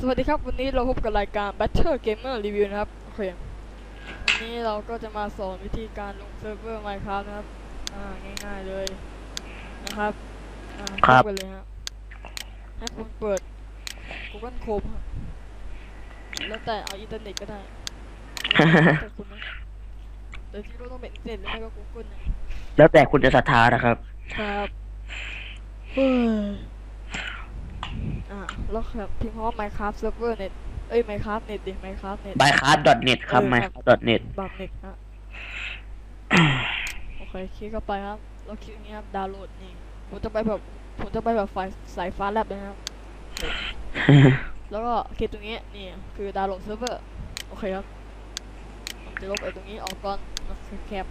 สวัสดีครับ วันนี้เราพบกับรายการ Battle Gamer Review นะครับ โอเค นนี้เราก็จะมาสอนวิธีการลงเซิร์ฟเวอร์ Minecraft นะครับ อ่า ง่ายๆเลยนะครับ อ่าครับ เข้าไปเลยฮะให้คุณเปิด Google Chrome ครับแล้วแต่เอาอินเทอร์เน็ตก็ได้แล้วแต่คุณนะโดยที่เราต้องเป็นอินเทอร์เน็ตหรือไม่ก็ Google นะแล้วแต่คุณจะศรัทธานะครับ ครับเฮ้ยอ่าแล้วครับพิมพ์คำว่า Minecraft Server Net เอ้ย Minecraft Net ดิ Minecraft Net b y c a s t net ครับเออ b y ครับ c a s t net บักเน็ตฮะโอเคคลิกเข้าไปครับแล้วคลิกนี้ครับดาวน์โหลดนี่ผมจะไปแบบผมจะไปแบบไฟล์สายฟ้าแลบเลยนะครับ แล้วก็คลิกตรงนี้นี่คือดาวน์โหลดเซิร์ฟเวอร์โอเคครับผมจะลบไอ้ตรงนี้ออกก่อนนะแคป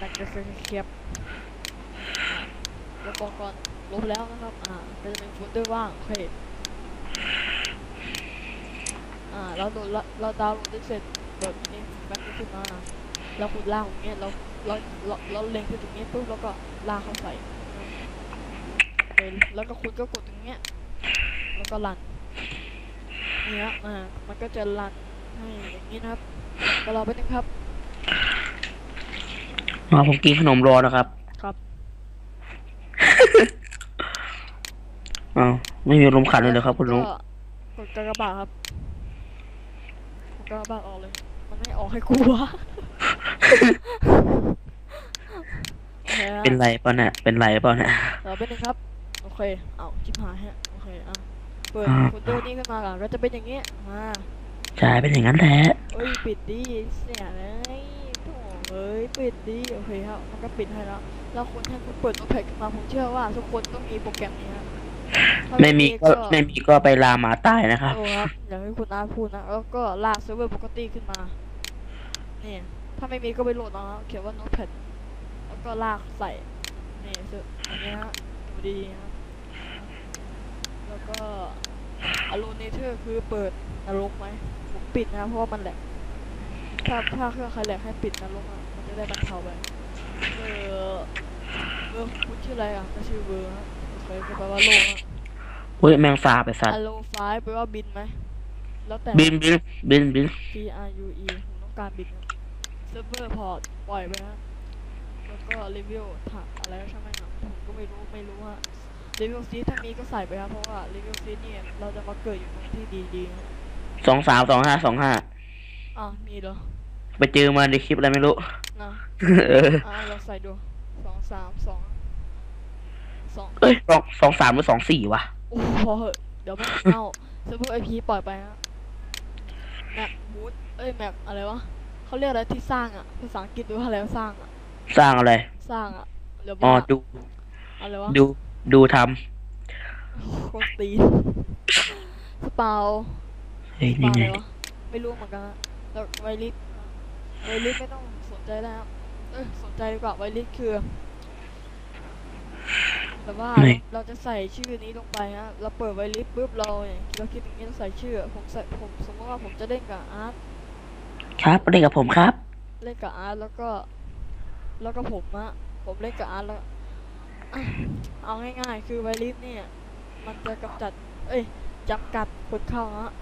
นั่นก็คือแคปอะลบออกก่อนลบแล้วนะครับอ่าก็จะเป็นโฟลเดอร์ว่างโอเค อ่าเราโหลดละเราดาวน์โหลดได้เสร็จเปิดนี้แบ็คขึ้นมาแล้วคุณลากตรงเนี้ยเราเราเราเราเล็งที่ตรงนี้ปุ๊บแล้วก็ลากเข้าใส่เป็นแล้วก็คุณก็กดตรงเนี้ยแล้วก็รันนี่ครับอ่ามันก็จะรันให้อย่างนี้นะครับก็รอไปนึงครับอ๋อผมกินขนมรอนะครับ ครับอ้าวไม่มีลมขันเลยเหรอครับคุณลุงก็กดกากบาทครับ กดกากบาทออกเลย มันไม่ออกให้กูวะโอเคฮะเป็นไรเปล่าเนี่ยเป็นไรเปล่าเนี่ยรอไปนึงครับ โอเค เอาชิบหายฮะ โอเคอะเปิดอ่าโฟลเดอร์นี้ขึ้นมาก่อนก็จะเป็นอย่างเงี้ยมาใช่เป็นอย่างนั้นแหละเอ้ย ปิดดีเสียเลยโถ่เอ้ย ปิดดีโอเคครับ มันก็ปิดให้แล้ว แล้วคุณให้คุณเปิดโอเพกมาผมเชื่อว่าทุกคนต้องมีโปรแกรมนี้ครับถ้า ไม่มีก็ไม่มีก็ไปลาหมาตายนะครับโอ้ครับอย่างที่คุณอาร์ตพูดนะ แล้วก็ลากเซิร์ฟเวอร์ปกติขึ้นมานี่ถ้าไม่มีก็ไปโหลดเอาครับเขียนว่า notepad แล้วก็ลากใส่นี่ซึ่งอันนี้ฮะดูดีครับแล้วก็อ l o เนเ a อร์คือเปิดนรกไหมผมปิดนะครับเพราะว่ามันแหลกถ้าถ้าเครื่องใครแหลกให้ปิดนรกอะมันจะได้บรรเทาไปเออเออคุณชื่ออะไรอะไม่ชื่อเวอร์ฮะโอเคก็แปลว่าโลกฮะ อุ้ยแมงสาบไปสัตว์อโลไฟแปลว่าบินไหมแล้วแต่ บินบินบินบิน T R U E ผมต้องการบินเซิร์ฟเวอร์พอร์ตปล่อยไปนะ แล้วก็รีวิวถักอะไรก็ช่างแม่งครับผมก็ไม่รู้ไม่รู้ว่ารีวิวซีถ้ามีก็ใส่ไปครับเพราะว่ารีวิวซีเนี่ยเราจะมาเกิดอยู่ตรงที่ดีๆนะสองสามสองห้าสองห้า อะมีเหรอไปเจอมาในคลิปอะไรไม่รู้ นะเออ อะเราใส่ดูสองสามสองสองเอ้ยสองสองสามหรือสองสี่วะ โอ้โหพอเหอะเดี๋ยวมันเอาเซิร์ฟเวอร์ไอพีปล่อยไปฮะแม็กบูทเอ้ยแม็กอะไรวะเขาเรียกอะไรที่สร้างอะภาษาอังกฤษดูว่าอะไรว่าสร้างอะสร้างอะไร สร้างอะเดี๋ยวอ๋อว่าดู อะไรวะ ดู ดูทโคตรตีนสเปาำเฮ้ยสนี่เปาอะไง ไรวะ ไม่รู้เหมือนกันฮะแล้วไวริสไวริสไม่ต้องสนใจแล้วครับเอ้ยสนใจดีกว่าไวริสคือ แต่ว่าไหน เราจะใส่ชื่อนี้ลงไปฮะ เราเปิดไวริสปุ๊บเราเนี่ยเราคิดอย่างนี้เราใส่ชื่อ ผมใส่ผมสมมติว่าผมจะเล่นกับอาร์ตครับเล่นกับผมครับ เล่นกับอาร์ตแล้วก็ แล้วก็ผมอะผมเล่นกับอาร์ตแล้วอะเอาง่ายๆ คือไวริสเนี่ย มันจะกำจัด เอ้ยจำกัดคนเข้าฮะ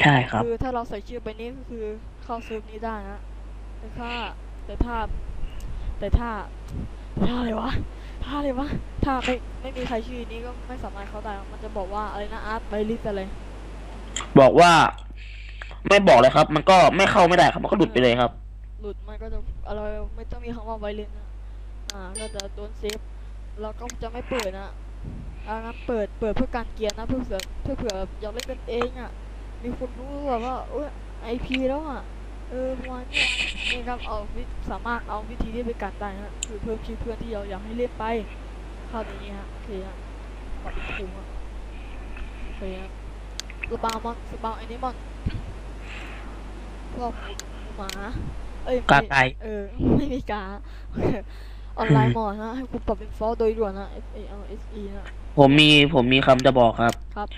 ใช่ครับ คือถ้าเราใส่ชื่อไปนี้ก็คือเข้าเซิร์ฟนี้ได้นะแต่ถ้าแต่ถ้าแต่ถ้าแต่ถ้าอะไรวะถ้าอะไรวะถ้าไม่ไม่มีใครชื่อนี้ก็ไม่สามารถเข้าได้ มันจะบอกว่าอะไรนะอาร์ตไวริสอะไรบอกว่า ไม่บอกเลยครับ มันก็ไม่เข้าไม่ได้ครับ มันก็หลุดไปเลยครับ หลุดมันก็จะอะไรไม่ต้องมีคำว่าไวเลนนะอ่าก็จะโดนเซฟแล้วก็จะไม่เปิดนะอ่างั้นเปิดเปิดเพื่อการเกียร์นะเพื่อเผื่อเพื่อเผื่อแบบอยากเล่นกันเองอะมีคนรู้แบบว่าเอ้ยไอพีแล้วอะ เออประมาณเนี้ยนี่ครับเอาวิสามารถเอาวิธีนี้ไปกันได้ฮะคือเพิ่มชื่อเพื่อนที่เราอยากให้เล่นไปเข้าในนี้ฮะโอเคฮะขอเป็นครูฮะโอเคฮะสปาวมอนสปาวไอ้นี่มอนพวกหมูหมาเอ้ยกาไม่ไก่เออไม่มีกาออนไลน์หมอดนะให้คุณปรับเป็นฟอลโดยด่วนนะ F A L S E นะผมมีผมมีคำจะบอกครับ ครับ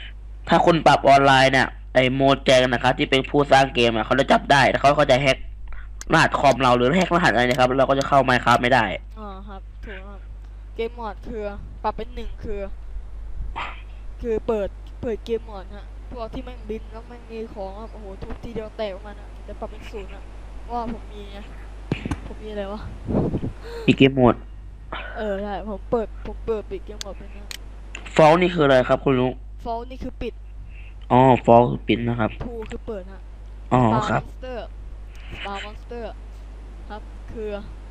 ถ้าคุณปรับออนไลน์เนี่ย ไอโมแจงนะครับที่เป็นผู้สร้างเกมอะเขาจะจับได้แล้วเขาก็จะแฮกรหัสคอมเราหรือแฮกรหัสอะไรนะครับ เราก็จะเข้าไมค์ครับไม่ได้อ่าครับถูกครับเกมโหมดคือปรับเป็นหนึ่งคือ คือเปิดเปิดเกมโหมดฮะพวกที่แม่งบินแล้วแม่งมีของอะโอ้โหทุบทีเดียวแตกออกมานะแต่ปรับเป็นศูนย์อะว่าผมมีไงผมมีอะไรวะอีกเกมโหมด เออใช่ผมเปิดผมเปิดปิดเกมโหมดเป็นนะฟอลนี่คืออะไรครับคุณลุง ฟอลนี่คือปิด อ๋อฟอลคือปิดนะครับทูคือเปิดฮะอ๋อปลาครับมอนสเตอร์ปลามอนสเตอร์ครับ คือ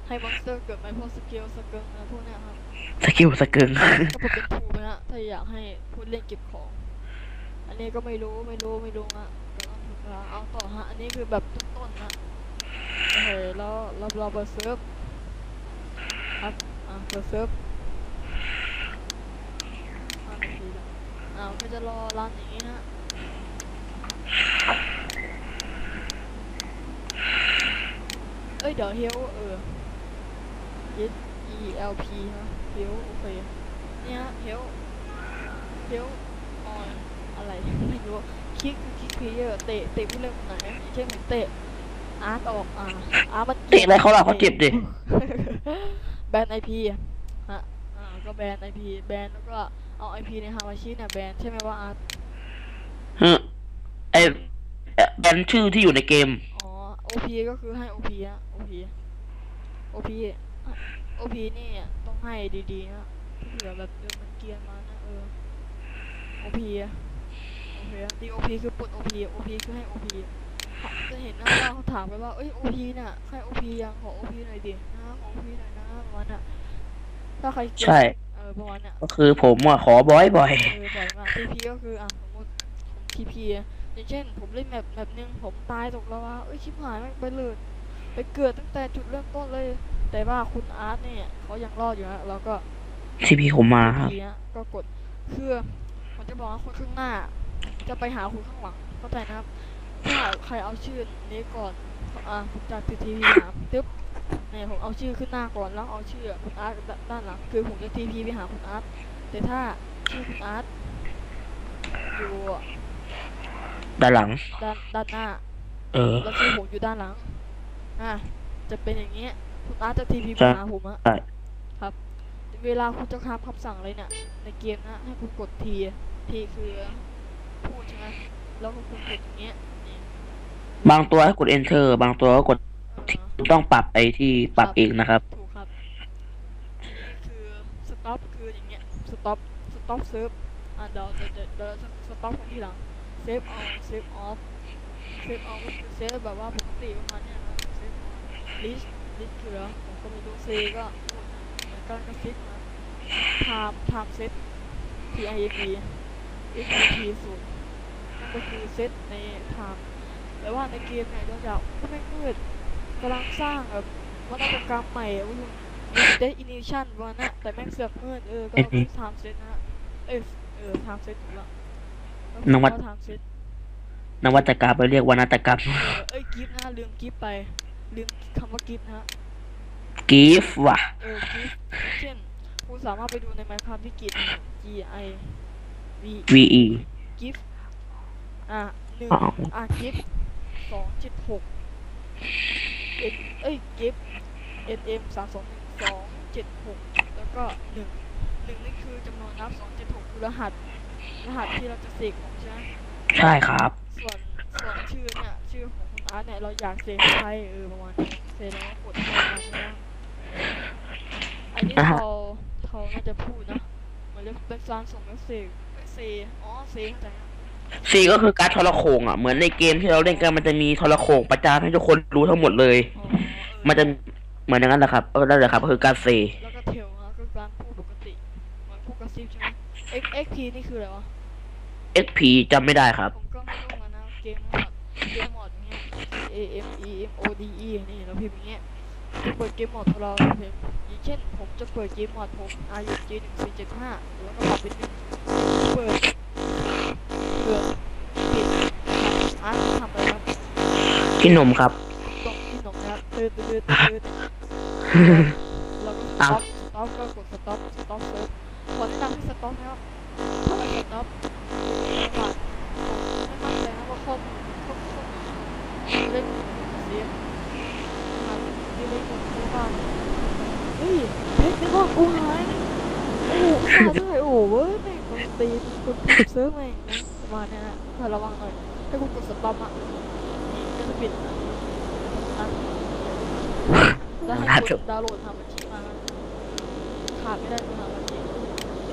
ให้มอนสเตอร์เกิดไหมพวกสเกลสเกิลอะไรพวกเนี้ยครับสกิลสเกิง ก็ผมเป็นทูนะฮะถ้าอยากให้ผู้เล่นเก็บของ อันนี้ก็ไม่รู้ไม่รู้ไม่รู้อะก็ต้องถึงเวลาเอาต่อฮะ อันนี้คือแบบต้นๆนะโอเคแล้วเราเราเปิดเซิร์ฟครับอ่าเปิดเซิร์ฟอ่านาทีละอ้าวก็จะรอรันอย่างงี้ฮะ เอ้ยเดี๋ยวเฮลเออ S E L P นะเฮลโอเคเนี่ยเฮลเฮลออนอะไรไม่รู้คลิกคือคลิกเพลเยอร์เตะเตะผู้เล่นคนไหนอย่างเช่นเหมือนเตะอาร์ตออกอ่าอาร์ตมันเตะอะไรเขาล่ะเขาเจ็บดิแบนไอพีฮะอ่าก็แบนไอพีแบนแล้วก็เอาไอพีในฮาวาชิเนี่ยแบนใช่ไหมว่าอาร์ตเฮ้อไอเอ่อแบนชื่อที่อยู่ในเกมอ๋อ OP ก็คือให้ OP อะ OP OP OP นี่ต้องให้ดีๆนะเผื่อแบบเดี๋ยวมันเกรียนมานะเออ OP อะโอเคอะ DOP คือปลด OP OP คือให้ OP จะเห็นนะว่าเขาถามไปว่า เอ้ย OP น่ะให้ OP ยังขอ OP หน่อยดินะขอ OP หน่อยนะประมาณน่ะ ถ้าใครเก็ตใช่เออประมาณเนี้ยก็คือผมอะขอบ่อยบ่อยเออบ่อยมาก TP ก็คืออะสมมติผม TP อย่างเช่น ผมเล่นแมปแมปหนึงผมตายตกแล้วว่าเอ้ยชิบหายแม่งไปเลยไปเกิดตั้งแต่จุดเริ่มต้นเลย แต่ว่าคุณอาร์ตเนี่ยเขายังรอดอยู่ฮะเราก็ทีพีผมมาครับ TP ฮะก็กดคือผมจะบอกว่าคนข้างหน้า จะไปหาคุณข้างหลังเข้าใจนะครับถ้าใครเอาชื่อนี้ก่อนอะผมจาก TP หาตึ๊บเนี่ยผมเอาชื่อขึ้นหน้าก่อนแล้วเอาชื่อคุณอาร์ตด้านหลังคือผมจะ TP ไปหาคุณอาร์ตแต่ถ้าชื่อคุณอาร์ตอยู่ ด้านหลัง ด้านด้านหน้า เออ แล้วชื่อผมอยู่ด้านหลัง อะ จะเป็นอย่างเงี้ยคุณอาร์ตจะทีพีใช่มาหาผมอะใช่ครับ เวลาคุณจะค้าคำสั่งอะไรเนี่ย ในเกมนะ ให้คุณกดทีทีคือพูดใช่ไหมแล้วก็คุณกดอย่างเงี้ยนี่บางตัวให้กด enter บางตัวก็กดเออต้องปรับไปที่ปรับเองนะครับ ถูกครับ นี่คือ stop คืออย่างเงี้ย stop stop serve อะเดี๋ยวเดี๋ยวเดี๋ยวเดี๋ยว stop ของทีหลัง save on save off save on ก็คือ save แบบว่าปกติประมาณเนี้ยนะ save on list list คือแล้วผมก็ไม่รู้ C ก็พูดนะเหมือนกันกับ fix นะ time time set T I M E X T ศูนย์นั่นก็คือ set ใน time แต่ว่าในเกมเนี่ยเราอยากก็ไม่งมืดกำลังสร้างแบบวัตกรรมใหม่อะว่าคุณ Dead Initiation วันน่ะแต่แม่งเสือกมืดเออก็อือฮึ time set นะฮะเอ้ยเออ time set ถูกละ นวัตก็ time set นวัตกรรมไปเรียกวานาตกรรมเออเอ้ยกิฟต์นะลืมกิฟต์ไปลืมคำว่ากิฟต์นะฮะกีฟว่ะ เออกิฟต์เช่นคุณสามารถไปดูใน Minecraft ที่กิฟต์ G I V VE กิฟต์อะหนึ่งอ้าว อะกิฟต์สองเจ็ดหกเอ็นเอ้ยกิฟต์ N M สามสองหนึ่งสองเจ็ดหกแล้วก็หนึ่งหนึ่งนี่คือจำนวนนับสองเจ็ดหกคือรหัส รหัสที่เราจะเสกของใช่ไหมใช่ครับ ส่วนส่วนชื่อเนี่ยชื่อของคุณอาร์ตเนี่ยเราอยากเซฟใครเออประมาณนี้เซฟแล้วก็กดเข้ามาใช่ไหมอันนี้อ่าฮะเขาเขาน่าจะพูดนะเหมือนเป็นการส่งเมสเซจเมสเซจอ๋อเซฟเข้าใจนะ C ก็คือการดทรโขงอะเหมือนในเกมที่เราเล่นกันมันจะมีทรโขงประจานให้ทุกคนรู้ทั้งหมดเลย อ๋อเออมันจะเหมือนอย่างนั้นแหละครับเออนั่นแหละครับก็คือการ C แล้วก็เทลนะก็การพูดปกติเหมือนพูดกระซิบใช่ไหม X X P นี่คืออะไรวะ XP จำไม่ได้ครับ ผมก็ไม่รู้เหมือนกันนะเกมมอดเกมมอดอย่างเงี้ย A M E M O D E นี่เราพิมพ์อย่างเงี้ยจะเปิดเกมมอดของเราเราพิมพ์อย่างเช่น ผมจะเปิดเกมมอดผม R U G หนึ่งสี่เจ็ดห้าแล้วก็ปรับเป็นหนึ่งเปิดเปิดปิดอะทำอะไรครับพี่หนมครับ ตรงที่หนมนะครับตื่นดตืดตืดเราก็สต็อปสต็อปก็กดสต็อปสต็อปเซิร์ฟขอแนะนำให้สต็อปนะครับ ถ้าไม่สต็อปผ่านผมไม่มั่นใจนะว่าข้อมูลข้อมูลเล่นเสียนะครับที่เล่นคนที่บ้านเฮ้ยเพชรในบ้ากูหายโอ้โหขาดด้วยโอ้โหเว้ยแม่งคนตีนกเซิร์ฟแม่งมาเนี้ยนะถ้าระวังหน่อยถ้คุณกดสต็อปอะนี่ก็จะปิดนะแล้วให้คุณดาวน์โหลดทำบัญชีมาขาดไม่ได้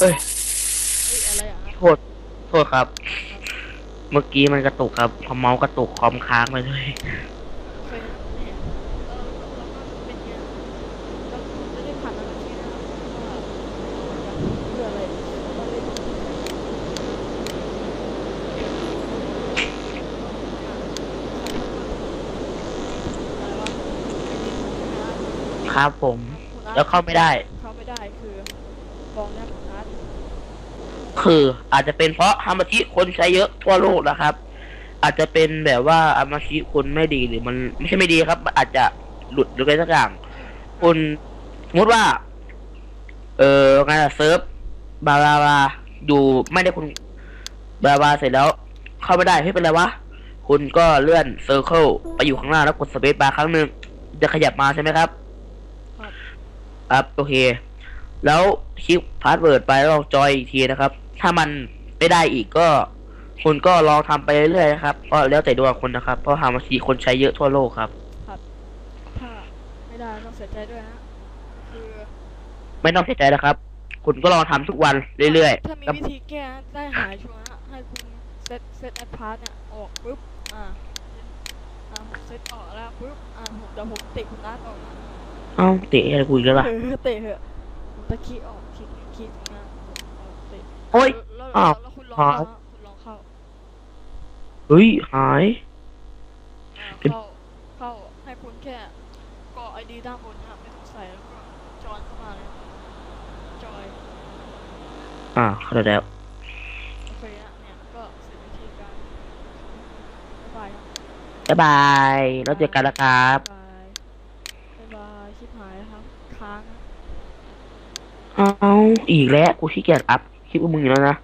เอ้ย เฮ้ยอะไรอะโทษ โทษครับ เมื่อกี้มันกระตุกครับพอเมาส์กระตุกคอมค้างไปเลย เคยนะเนี่ยเออเราก็เป็นเงี้ยเราไม่ได้ผ่านอะไรที่นะว่าอยากเพื่ออะไรเราเล่นอะไรวะไม่ดีใช่ไหมฮะครับผมคุณอาร์ตแล้วเข้าไม่ได้ เข้าไม่ได้คือกองแนบของอาร์ต คืออาจจะเป็นเพราะฮามาชิคนใช้เยอะทั่วโลกนะครับ อาจจะเป็นแบบว่าฮามาชิคนไม่ดีหรือมันไม่ใช่ไม่ดีครับมันอาจจะหลุดหรืออะไรสักอย่างคุณสมมติว่า เอองานอะเซิร์ฟบาบาบาอยู่ไม่ได้คุณบาบาเสร็จแล้ว เข้าไม่ได้เฮ้ยเป็นไรวะคุณก็เลื่อนเซอร์เคิลไปอยู่ข้างหน้าแล้วกดสเปซบาร์ครั้งหนึ่งจะขยับมาใช่ไหมครับครับครับโอเค แล้วคลิกพาสเวิร์ดไปแล้วลองจอยอีกทีนะครับ ถ้ามันไม่ได้อีกก็คุณก็ลองทำไปเรื่อยๆนะครับก็แล้วแต่ดวงคนนะครับ เพราะฮามาชิคนใช้เยอะทั่วโลกครับถ้าไม่ได้ต้องเสียใจด้วยนะคือไม่ต้องเสียใจนะครับ คุณก็ลองทำทุกวันเรื่อยถ้ามีๆครับวิธีแก้ได้หายชัวร์นะให้คุณเซตเซตแอดพาร์ตเนี่ยออกปุ๊บอ่าอ่าผมเซตออกแล้วปุ๊บอ่าผมเดี๋ยวผมเตะคุณอาร์ตออกนะเอ้าเตะอะไรกูอีกแล้วล่ะเออเตะเหอะผมตะคีออกคีคีต โอ๊ยแล้วอ้าว แล้วคุณลองหาเข้ายฮะคุณลองเข้าเฮ้ยหาย อ่าเป็นเข้า เข้า ให้คุณแค่กรอกไอดีด้านบนนะครับไม่ต้องใส่แล้วก็จอยเข้ามาเลยจอย อ่าเข้าใจแล้ว โอเคนะเนี่ยก็เสร็จวิธีการบ๊ายบายครับ บ๊ายบาย แล้วเจอกันนะครับบ๊ายบายบ๊ายบายชิบหายครับ ค้างนะเอาอีกแล้ว กูขี้เกียจอัพ คลิปพวกมึงอยู่แล้วนะ